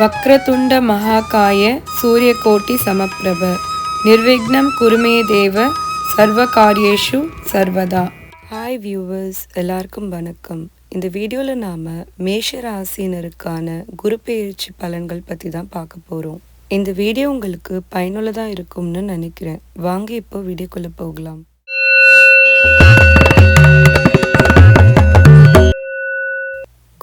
வக்ரதுண்ட மகாகாய சூரியகோட்டி சமப்பிரப. நிர்விக்னம் குருமே தேவ சர்வ காரியேஷு சர்வதா. ஹாய் வியூவர்ஸ் எல்லாருக்கும் வணக்கம். இந்த வீடியோவில் நாம் மேஷ ராசினருக்கான குரு பெயர்ச்சி பலன்கள் பற்றி தான் பார்க்க போகிறோம் இந்த வீடியோ உங்களுக்கு பயனுள்ளதாக இருக்கும்னு நினைக்கிறேன். வாங்க இப்போ வீடியோக்குள்ளே போகலாம்.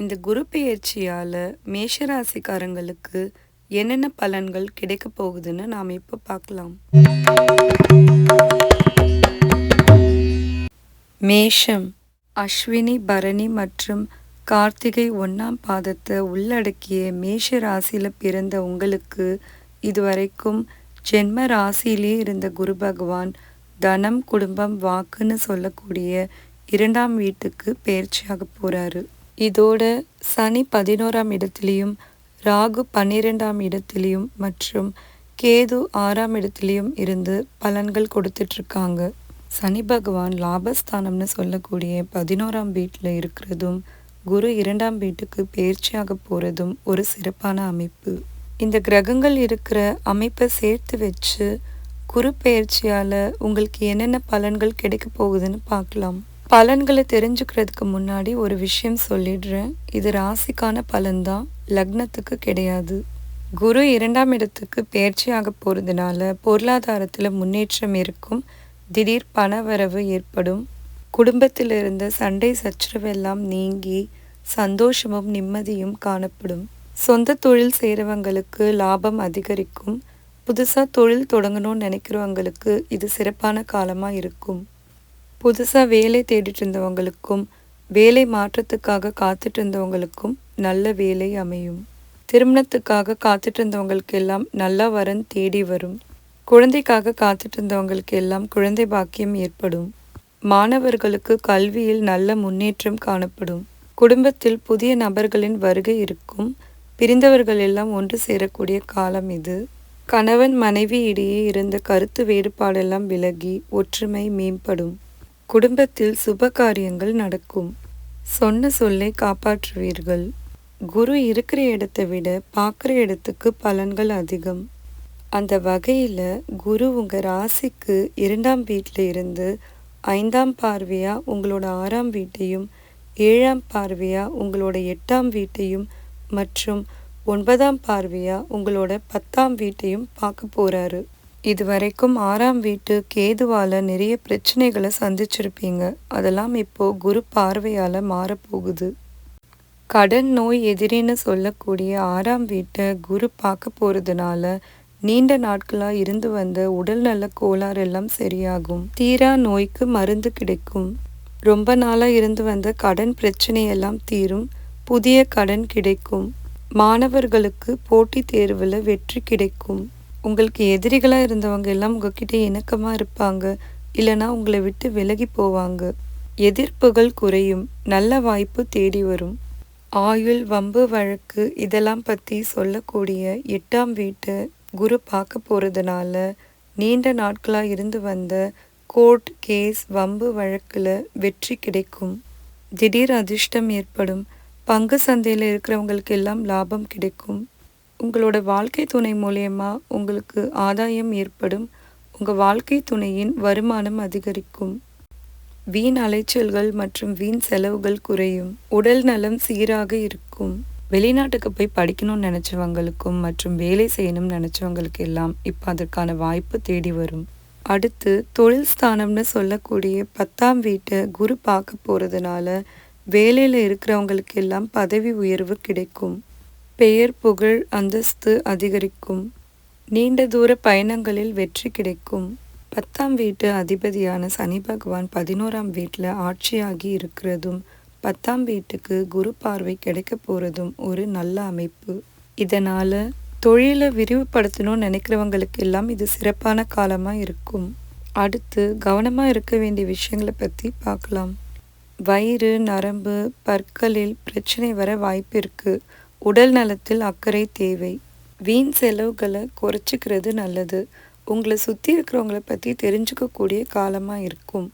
இந்த குரு பெயர்ச்சியால் மேஷ ராசிக்காரங்களுக்கு என்னென்ன பலன்கள் கிடைக்க போகுதுன்னு நாம் இப்போ பார்க்கலாம். மேஷம் அஸ்வினி பரணி மற்றும் கார்த்திகை ஒன்றாம் பாதத்தை உள்ளடக்கிய மேஷ ராசியில் பிறந்த உங்களுக்கு இதுவரைக்கும் ஜென்ம ராசியிலே இருந்த குரு பகவான் தனம் குடும்பம் வாக்குன்னு சொல்லக்கூடிய இரண்டாம் வீட்டுக்கு பயிற்சியாக போகிறாரு இதோட சனி பதினோராம் இடத்துலையும் ராகு பன்னிரெண்டாம் இடத்திலையும் மற்றும் கேது ஆறாம் இடத்துலையும் இருந்து பலன்கள் கொடுத்துட்ருக்காங்க. சனி பகவான் லாபஸ்தானம்னு சொல்லக்கூடிய பதினோராம் வீட்டில் இருக்கிறதும் குரு இரண்டாம் வீட்டுக்கு பயிற்சியாக போகிறதும் ஒரு சிறப்பான அமைப்பு. இந்த கிரகங்கள் இருக்கிற அமைப்பை சேர்த்து வச்சு குரு பெயர்ச்சியால் உங்களுக்கு என்னென்ன பலன்கள் கிடைக்க போகுதுன்னு பார்க்கலாம். பலன்களை தெரிஞ்சுக்கிறதுக்கு முன்னாடி ஒரு விஷயம் சொல்லிடுறேன். இது ராசிக்கான பலன்தான். லக்னத்துக்கு கிடையாது. குரு இரண்டாம் இடத்துக்கு பெயர்ச்சியாக போகிறதுனால பொருளாதாரத்தில் முன்னேற்றம் இருக்கும். திடீர் பணவரவு ஏற்படும். குடும்பத்தில் இருந்த சண்டை சச்சரவெல்லாம் நீங்கி சந்தோஷமும் நிம்மதியும் காணப்படும். சொந்த தொழில் செய்கிறவங்களுக்கு லாபம் அதிகரிக்கும். புதுசாக தொழில் தொடங்கணும்னு நினைக்கிறவங்களுக்கு இது சிறப்பான காலமாக இருக்கும். புதுசாக வேலை தேடிட்டு இருந்தவங்களுக்கும் வேலை மாற்றத்துக்காக காத்துட்டு இருந்தவங்களுக்கும் நல்ல வேலை அமையும். திருமணத்துக்காக காத்துட்டு இருந்தவங்களுக்கு எல்லாம் நல்ல வரன் தேடி வரும். குழந்தைக்காக காத்துட்டு இருந்தவங்களுக்கு எல்லாம் குழந்தை பாக்கியம் ஏற்படும். மாணவர்களுக்கு கல்வியில் நல்ல முன்னேற்றம் காணப்படும். குடும்பத்தில் புதிய நபர்களின் வருகை இருக்கும். பிரிந்தவர்கள் எல்லாம் ஒன்று சேரக்கூடிய காலம் இது. கணவன் மனைவி இடையே இருந்த கருத்து வேறுபாடெல்லாம் விலகி ஒற்றுமை மேம்படும். குடும்பத்தில் சுப காரியங்கள் நடக்கும். சொன்ன சொல்லை காப்பாற்றுவீர்கள். குரு இருக்கிற இடத்தை விட பார்க்குற இடத்துக்கு பலன்கள் அதிகம். அந்த வகையில் குரு உங்கள் ராசிக்கு இரண்டாம் வீட்டில் இருந்து ஐந்தாம் பார்வையாக உங்களோட ஆறாம் வீட்டையும் ஏழாம் பார்வையாக உங்களோட எட்டாம் வீட்டையும் மற்றும் ஒன்பதாம் பார்வையாக உங்களோட பத்தாம் வீட்டையும் பார்க்க போகிறாரு இது வரைக்கும் ஆறாம் வீட்டு கேதுவால் நிறைய பிரச்சனைகளை சந்திச்சிருப்பீங்க. அதெல்லாம் இப்போது குரு பார்வையால் மாறப்போகுது. கடன் நோய் எதிரின்னு சொல்லக்கூடிய ஆறாம் வீட்டை குரு பார்க்க போகிறதுனால நீண்ட நாட்களாக இருந்து வந்த உடல்நல கோளாறு எல்லாம் சரியாகும். தீரா நோய்க்கு மருந்து கிடைக்கும். ரொம்ப நாளாக இருந்து வந்த கடன் பிரச்சனையெல்லாம் தீரும். புதிய கடன் கிடைக்கும். மாணவர்களுக்கு போட்டித் தேர்வில் வெற்றி கிடைக்கும். உங்களுக்கு எதிரிகளாக இருந்தவங்க எல்லாம் உங்ககிட்ட இணக்கமாக இருப்பாங்க. இல்லைனா உங்களை விட்டு விலகி போவாங்க. எதிர்ப்புகள் குறையும். நல்ல வாய்ப்பு தேடி வரும். ஆயுள் வம்பு வழக்கு இதெல்லாம் பற்றி சொல்லக்கூடிய எட்டாம் வீட்டை குரு பார்க்க போகிறதுனால நீண்ட நாட்களாக இருந்து வந்த கோர்ட் கேஸ் வம்பு வழக்கில் வெற்றி கிடைக்கும். திடீர் அதிர்ஷ்டம் ஏற்படும். பங்கு சந்தையில் இருக்கிறவங்களுக்கு எல்லாம் லாபம் கிடைக்கும். உங்களோட வாழ்க்கை துணை மூலயமா உங்களுக்கு ஆதாயம் ஏற்படும். உங்கள் வாழ்க்கை துணையின் வருமானம் அதிகரிக்கும். வீண் அலைச்சல்கள் மற்றும் வீண் செலவுகள் குறையும். உடல் நலம் சீராக இருக்கும். வெளிநாட்டுக்கு போய் படிக்கணும்னு நினச்சவங்களுக்கும் மற்றும் வேலை செய்யணும்னு நினச்சவங்களுக்கு எல்லாம் இப்போ அதற்கான வாய்ப்பு தேடி வரும். அடுத்து தொழில் ஸ்தானம்னு சொல்லக்கூடிய பத்தாம் வீட்டை குரு பார்க்க போகிறதுனால வேலையில் இருக்கிறவங்களுக்கு எல்லாம் பதவி உயர்வு கிடைக்கும். பெயர் புகழ் அந்தஸ்து அதிகரிக்கும். நீண்ட தூர பயணங்களில் வெற்றி கிடைக்கும். பத்தாம் வீட்டு அதிபதியான சனி பகவான் பதினோராம் வீட்டில் ஆட்சியாகி இருக்கிறதும் பத்தாம் வீட்டுக்கு குரு பார்வை கிடைக்க போகிறதும் ஒரு நல்ல அமைப்பு. இதனால் தொழிலை விரிவுபடுத்தணும்னு நினைக்கிறவங்களுக்கு எல்லாம் இது சிறப்பான காலமாக இருக்கும். அடுத்து கவனமாக இருக்க வேண்டிய விஷயங்களை பற்றி பார்க்கலாம். வயிறு நரம்பு பற்களில் பிரச்சனை வர வாய்ப்பு இருக்குது உடல் நலத்தில் அக்கறை தேவை. வீண் செலவுகளை குறைச்சிக்கிறது நல்லது. உங்களை சுற்றி இருக்கிறவங்கள பற்றி தெரிஞ்சுக்கக்கூடிய காலமாக இருக்கும்.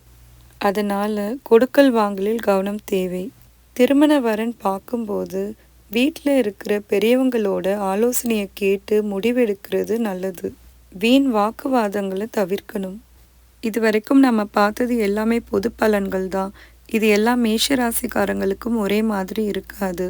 அதனால் கொடுக்கல் வாங்கலில் கவனம் தேவை. திருமண வரன் பார்க்கும்போது வீட்டில் இருக்கிற பெரியவங்களோட ஆலோசனையை கேட்டு முடிவெடுக்கிறது நல்லது. வீண் வாக்குவாதங்களை தவிர்க்கணும். இது வரைக்கும் நம்ம பார்த்தது எல்லாமே பொது பலன்கள் தான். இது எல்லாம் மேஷராசிக்காரங்களுக்கும் ஒரே மாதிரி இருக்காது.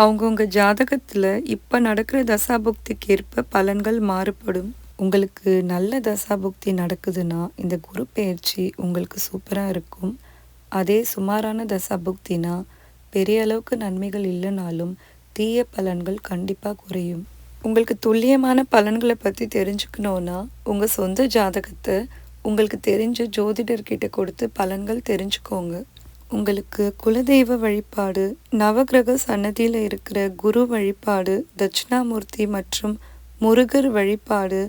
அவங்கவுங்க ஜாதகத்தில் இப்போ நடக்கிற தசாபுக்திக்கு ஏற்ப பலன்கள் மாறுபடும். உங்களுக்கு நல்ல தசாபுக்தி நடக்குதுன்னா இந்த குரு பயிற்சி உங்களுக்கு சூப்பராக இருக்கும். அதே சுமாரான தசாபுக்தினா பெரிய அளவுக்கு நன்மைகள் இல்லைனாலும் தீய பலன்கள் கண்டிப்பாக குறையும். உங்களுக்கு துல்லியமான பலன்களை பற்றி தெரிஞ்சுக்கணுன்னா உங்கள் சொந்த ஜாதகத்தை உங்களுக்கு தெரிஞ்ச ஜோதிடர்கிட்ட கொடுத்து பலன்கள் தெரிஞ்சுக்கோங்க. உங்களுக்கு குலதெய்வ வழிபாடு நவகிரக சன்னதியில் இருக்கிற குரு வழிபாடு தட்சிணாமூர்த்தி மற்றும் முருகர் வழிபாடு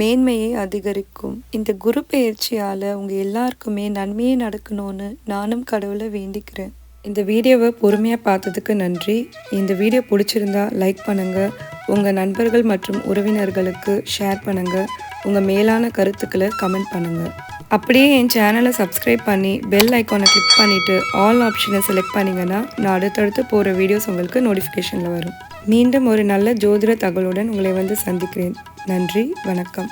மேன்மையை அதிகரிக்கும். இந்த குரு பயிற்சியால் உங்கள் எல்லாருக்குமே நன்மையே நடக்கணும்னு நானும் கடவுளை வேண்டிக்கிறேன். இந்த வீடியோவை பொறுமையாக பார்த்ததுக்கு நன்றி. இந்த வீடியோ பிடிச்சிருந்தா லைக் பண்ணுங்கள் உங்கள் நண்பர்கள் மற்றும் உறவினர்களுக்கு ஷேர் பண்ணுங்கள் உங்கள் மேலான கருத்துக்களை கமெண்ட் பண்ணுங்கள் அப்படியே என் சேனலை சப்ஸ்கிரைப் பண்ணி பெல் ஐக்கானை கிளிக் பண்ணிவிட்டு ஆல் ஆப்ஷனை செலக்ட் பண்ணிங்கன்னா நான் அடுத்தடுத்து போகிற வீடியோஸ் உங்களுக்கு நோட்டிஃபிகேஷனில் வரும். மீண்டும் ஒரு நல்ல ஜோதிட தகவலுடன் உங்களை வந்து சந்திக்கிறேன். நன்றி வணக்கம்.